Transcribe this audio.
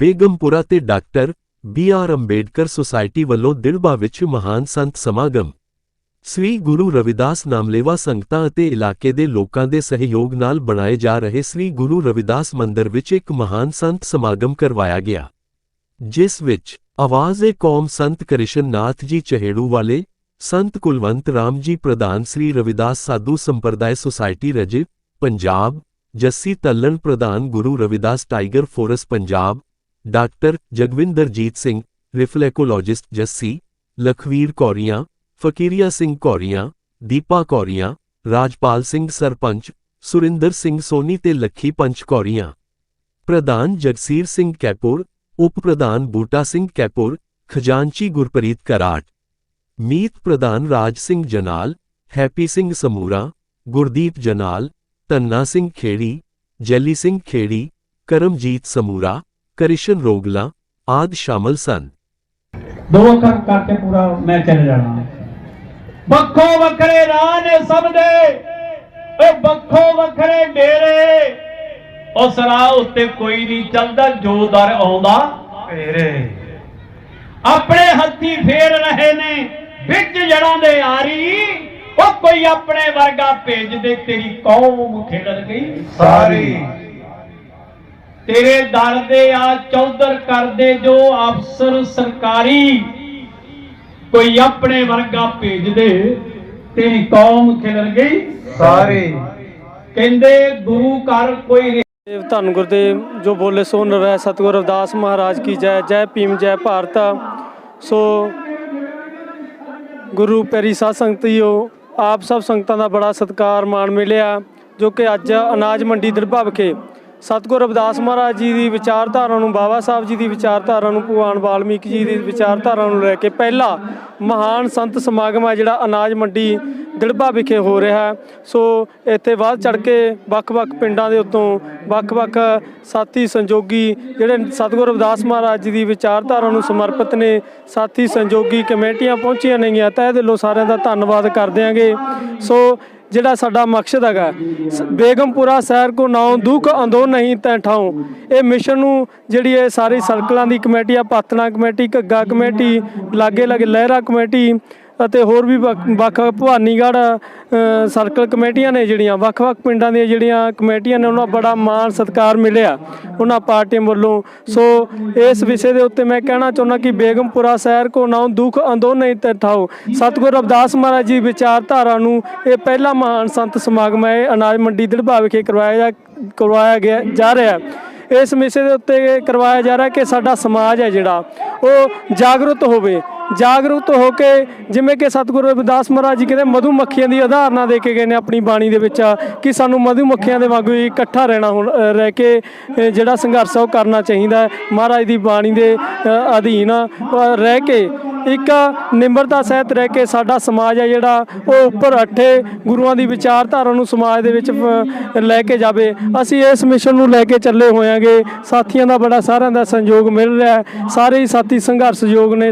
ਬੇਗਮਪੁਰਾ ਤੇ doctor B R Ambedkar society ਵੱਲੋਂ ਦਿਲਬਾ ਵਿੱਚ ਮਹਾਨ ਸੰਤ ਸਮਾਗਮ। ਸ੍ਰੀ ਗੁਰੂ ਰਵਿਦਾਸ ਨਾਮਲੇਵਾ ਸੰਗਤਾਂ ਅਤੇ ਇਲਾਕੇ ਦੇ ਲੋਕਾਂ ਦੇ ਸਹਿਯੋਗ ਨਾਲ ਬਣਾਏ ਜਾ ਰਹੇ ਸ੍ਰੀ ਗੁਰੂ ਰਵਿਦਾਸ ਮੰਦਿਰ ਵਿੱਚ ਇੱਕ ਮਹਾਨ ਸੰਤ ਸਮਾਗਮ ਕਰਵਾਇਆ ਗਿਆ। ਜਿਸ ਵਿੱਚ ਆਵਾਜ਼-ਏ ਕੌਮ ਸੰਤ ਕ੍ਰਿਸ਼ਨ ਨਾਥ ਜੀ ਚਹੇੜੂ ਵਾਲੇ ਸੰਤ ਕੁਲਵੰਤ ਰਾਮ ਜੀ ਪ੍ਰਧਾਨ ਸ੍ਰੀ ਰਵਿਦਾਸ ਸਾਧੂ ਸੰਪਰਦਾਇ ਸੁਸਾਇਟੀ ਰਜਿ ਪੰਜਾਬ ਜੱਸੀ ਤੱਲਣ ਪ੍ਰਧਾਨ Guru Ravidas tiger force, Punjab doctor Jagvinderjit Singh, reflexologist Jassi, Lakhvir Kauriya, Fakiriya Singh Kauriya, Deepa Kauriya, Rajpal Singh sarpanch, Surinder Singh Soni ते लखी पंच कौरिया। प्रधान जगसीर सिंह कैपुर, उप प्रधान बूटा सिंह कैपुर, खजांची गुरप्रीत कराट। मीत प्रधान राज सिंह जनाल, हैप्पी सिंह समूरा, गुरदीप जनाल, तन्ना सिंह खेड़ी, जैली सिंह खेड़ी, करमजीत समूरा ਕ੍ਰਿਸ਼ਨ ਰੋਗਲਾ ਆਦ ਸ਼ਾਮਲ ਸਨ। ਦੋ ਅੱਖਰ ਕਰਕੇ ਪੂਰਾ ਮੈਂ ਚਲੇ ਜਾਣਾ। ਵੱਖੋ ਵੱਖਰੇ ਰਾਹ ਨੇ ਸਭ ਦੇ, ਓ ਵੱਖੋ ਵੱਖਰੇ ਡੇਰੇ ਉਸ ਰਾਹ ਉੱਤੇ ਕੋਈ ਨਹੀਂ ਚੱਲਦਾ, ਜੋ ਦਰ ਆਉਂਦਾ ਫੇਰੇ ਆਪਣੇ ਹੱਥੀ ਫੇਰ ਰਹੇ ਨੇ, ਵਿੱਚ ਜੜਾਂ ਦੇ ਆਰੀ। ਉਹ ਕੋਈ ਆਪਣੇ ਵਰਗਾ ਭੇਜ ਦੇ ਤੇਰੀ ਕੌਮ ਖੇਡਣ ਗਈ ਸਾਰੀ। ਤੇਰੇ ਦਰ ਦੇ ਆ ਚੌਧਰ ਕਰਦੇ ਜੋ ਅਫਸਰ ਸਰਕਾਰੀ। ਕੋਈ ਆਪਣੇ ਵਰਗਾ ਭੇਜ ਦੇ ਤੇਰੀ ਕੌਮ ਖਿਲਰ ਗਈ। ਸਾਰੀ। ਕਹਿੰਦੇ ਗੁਰੂ ਘਰ ਕੋਈ ਦੇਵ ਧੰਨ ਗੁਰਦੇਵ ਜੋ ਬੋਲੇ ਸੋ ਨਰੈ ਸਤਿਗੁਰ ਰਵਿਦਾਸ ਮਹਾਰਾਜ ਕੀ ਜੈ ਜੈ ਭੀਮ ਜੈ ਭਾਰਤ। ਸੋ ਗੁਰੂ ਪਿਆਰੀ ਸਾਧ ਸੰਗਤਿਓ ਆਪ ਸਭ ਸੰਗਤਾਂ ਦਾ ਬੜਾ ਸਤਿਕਾਰ ਮਾਣ ਮਿਲਿਆ ਜੋ ਕਿ ਅੱਜ ਅਨਾਜ ਮੰਡੀ ਦਰਭਾ ਵਿਖੇ ਸਤਿਗੁਰ ਰਵਿਦਾਸ ਮਹਾਰਾਜ ਜੀ ਦੀ ਵਿਚਾਰਧਾਰਾ ਨੂੰ, ਬਾਬਾ ਸਾਹਿਬ ਜੀ ਦੀ ਵਿਚਾਰਧਾਰਾ ਨੂੰ, ਭਗਵਾਨ ਵਾਲਮੀਕ ਜੀ ਦੀ ਵਿਚਾਰਧਾਰਾ ਨੂੰ ਲੈ ਕੇ ਪਹਿਲਾ ਮਹਾਨ ਸੰਤ ਸਮਾਗਮ ਹੈ ਜਿਹੜਾ ਅਨਾਜ ਮੰਡੀ ਦਿੜਬਾ ਵਿਖੇ ਹੋ ਰਿਹਾ ਸੋ ਇੱਥੇ ਵੱਧ ਚੜ ਕੇ ਵੱਖ-ਵੱਖ ਪਿੰਡਾਂ ਦੇ ਉੱਤੋਂ ਵੱਖ-ਵੱਖ ਸਾਥੀ, ਸੰਜੋਗੀ ਜਿਹੜੇ ਸਤਿਗੁਰ ਰਵਿਦਾਸ ਮਹਾਰਾਜ ਜੀ ਦੀ ਵਿਚਾਰਧਾਰਾ ਨੂੰ ਸਮਰਪਿਤ ਨੇ, ਸਾਥੀ, ਸੰਜੋਗੀ ਕਮੇਟੀਆਂ ਪਹੁੰਚੀਆਂ ਨੇਗੀਆਂ। ਤਾਂ ਇਹ ਦਿਲੋਂ ਸਾਰਿਆਂ ਦਾ ਧੰਨਵਾਦ ਕਰਦੇ ਆਂਗੇ। ਸੋ ਜਿਹੜਾ ਸਾਡਾ ਮਕਸਦ ਹੈਗਾ। ਸ- ਬੇਗਮਪੁਰਾ ਸ਼ਹਿਰ ਕੋ ਨਾਉ ਦੁੱਖ ਅੰਦੋ ਨਹੀਂ ਤੈ ਠਾਉ। ਇਹ ਮਿਸ਼ਨ ਨੂੰ ਜਿਹੜੀ ਇਹ ਸਾਰੀ ਸਰਕਲਾਂ ਦੀ ਕਮੇਟੀ ਆ, ਪਾਤਣਾ ਕਮੇਟੀ, ਘੱਗਾ ਕਮੇਟੀ ਲਾਗੇ ਲਾਗੇ ਲਹਿਰਾ ਕਮੇਟੀ ਅਤੇ ਹੋਰ ਵੀ ਵੱਖ ਵੱਖ ਭਵਾਨੀਗੜ੍ਹ ਸਰਕਲ ਕਮੇਟੀਆਂ ਨੇ ਜਿਹੜੀਆਂ ਵੱਖ-ਵੱਖ ਪਿੰਡਾਂ ਦੀਆਂ ਜਿਹੜੀਆਂ ਕਮੇਟੀਆਂ ਨੇ, ਉਹਨਾਂ ਬੜਾ ਮਾਣ ਸਤਿਕਾਰ ਮਿਲਿਆ ਉਹਨਾਂ ਪਾਰਟੀਆਂ ਵੱਲੋਂ। ਸੋ ਇਸ ਵਿਸ਼ੇ ਦੇ ਉੱਤੇ ਮੈਂ ਕਹਿਣਾ ਚਾਹੁੰਦਾ ਕਿ ਬੇਗਮਪੁਰਾ ਸ਼ਹਿਰ ਕੋ ਨਾਉ ਦੁੱਖ ਅੰਦੋ ਨਹੀਂ ਤੇ ਠਾਓ ਰਵਿਦਾਸ ਮਹਾਰਾਜ ਜੀ ਵਿਚਾਰਧਾਰਾ ਨੂੰ ਇਹ ਪਹਿਲਾ ਮਹਾਨ ਸੰਤ ਸਮਾਗਮ ਹੈ ਅਨਾਜ ਮੰਡੀ ਦੜਬਾ ਵਿਖੇ ਕਰਵਾਇਆ ਜਾ ਕਰਵਾਇਆ ਗਿਆ ਜਾ ਰਿਹਾ ਹੈ। ਇਸ ਵਿਸ਼ੇ ਦੇ ਉੱਤੇ ਕਰਵਾਇਆ ਜਾ ਰਿਹਾ ਕਿ ਸਾਡਾ ਸਮਾਜ ਹੈ ਜਿਹੜਾ, ਉਹ ਜਾਗਰੂਕ ਹੋਵੇ। ਜਾਗਰੂਕ ਹੋ ਕੇ ਜਿਵੇਂ ਕਿ ਸਤਿਗੁਰੂ ਰਵਿਦਾਸ ਮਹਾਰਾਜ ਜੀ ਕਹਿੰਦੇ ਮਧੂ ਮੱਖੀਆਂ ਦੀ ਉਦਾਹਰਨਾਂ ਦੇ ਕੇ ਗਏ ਨੇ ਆਪਣੀ ਬਾਣੀ ਦੇ ਵਿੱਚ, ਕਿ ਸਾਨੂੰ ਮਧੂ ਮੱਖੀਆਂ ਦੇ ਵਾਂਗੂ ਹੀ ਇਕੱਠਾ ਰਹਿਣਾ ਹੁਣ ਰਹਿ ਕੇ ਜਿਹੜਾ ਸੰਘਰਸ਼ ਆ ਉਹ ਕਰਨਾ ਚਾਹੀਦਾ ਮਹਾਰਾਜ ਦੀ ਬਾਣੀ ਦੇ ਅਧੀਨ ਰਹਿ ਕੇ ਇੱਕ ਨਿਮਰਤਾ ਸਹਿਤ ਰਹਿ ਕੇ ਸਾਡਾ ਸਮਾਜ ਹੈ ਜਿਹੜਾ ਉਹ ਉੱਪਰ ਅੱਠੇ ਗੁਰੂਆਂ ਦੀ ਵਿਚਾਰਧਾਰਾ ਨੂੰ ਸਮਾਜ ਦੇ ਵਿੱਚ ਲੈ ਕੇ ਜਾਵੇ। ਅਸੀਂ ਇਸ ਮਿਸ਼ਨ ਨੂੰ ਲੈ ਕੇ ਚੱਲੇ ਹੋਇਆਂਗੇ। ਸਾਥੀਆਂ ਦਾ ਬੜਾ ਸਾਰਿਆਂ ਦਾ ਸੰਯੋਗ ਮਿਲ ਰਿਹਾ ਹੈ। ਸਾਰੇ ਹੀ ਸਾਥੀ ਸੰਘਰਸ਼ਯੋਗ ਨੇ।